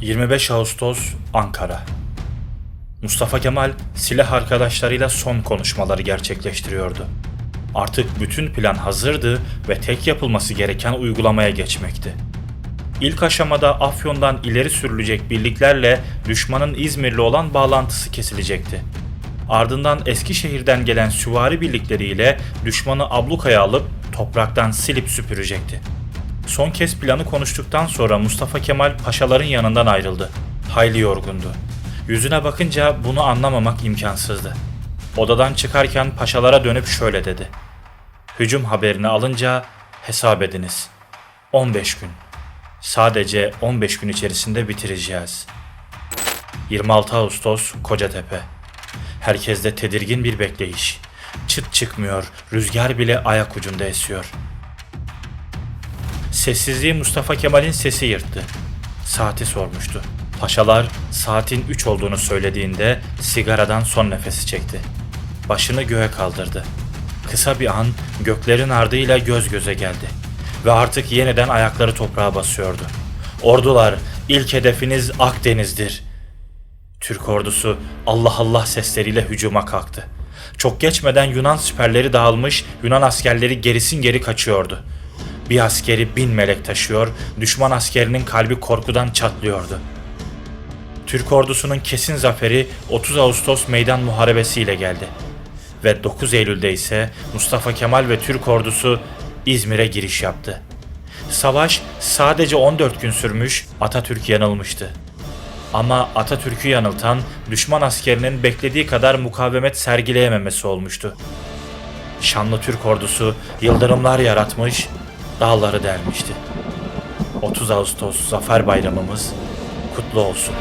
25 Ağustos Ankara Mustafa Kemal silah arkadaşlarıyla son konuşmaları gerçekleştiriyordu. Artık bütün plan hazırdı ve tek yapılması gereken uygulamaya geçmekti. İlk aşamada Afyon'dan ileri sürülecek birliklerle düşmanın İzmirli olan bağlantısı kesilecekti. Ardından Eskişehir'den gelen süvari birlikleriyle düşmanı ablukaya alıp topraktan silip süpürecekti. Son kez planı konuştuktan sonra Mustafa Kemal paşaların yanından ayrıldı. Hayli yorgundu. Yüzüne bakınca bunu anlamamak imkansızdı. Odadan çıkarken paşalara dönüp şöyle dedi. Hücum haberini alınca hesap ediniz. 15 gün. Sadece 15 gün içerisinde bitireceğiz. 26 Ağustos Kocatepe. Herkeste tedirgin bir bekleyiş. Çıt çıkmıyor, rüzgar bile ayak ucunda esiyor. Sessizliği Mustafa Kemal'in sesi yırttı. Saati sormuştu. Paşalar saatin 3 olduğunu söylediğinde sigaradan son nefesi çekti. Başını göğe kaldırdı. Kısa bir an göklerin ardıyla göz göze geldi. Ve artık yeniden ayakları toprağa basıyordu. Ordular, ilk hedefiniz Akdeniz'dir. Türk ordusu Allah Allah sesleriyle hücuma kalktı. Çok geçmeden Yunan siperleri dağılmış, Yunan askerleri gerisin geri kaçıyordu. Bir askeri bin melek taşıyor, düşman askerinin kalbi korkudan çatlıyordu. Türk ordusunun kesin zaferi 30 Ağustos Meydan Muharebesi ile geldi. Ve 9 Eylül'de ise Mustafa Kemal ve Türk ordusu İzmir'e giriş yaptı. Savaş sadece 14 gün sürmüş, Atatürk yanılmıştı. Ama Atatürk'ü yanıltan düşman askerinin beklediği kadar mukavemet sergileyememesi olmuştu. Şanlı Türk ordusu yıldırımlar yaratmış, dağları delmişti. 30 Ağustos Zafer Bayramımız kutlu olsun.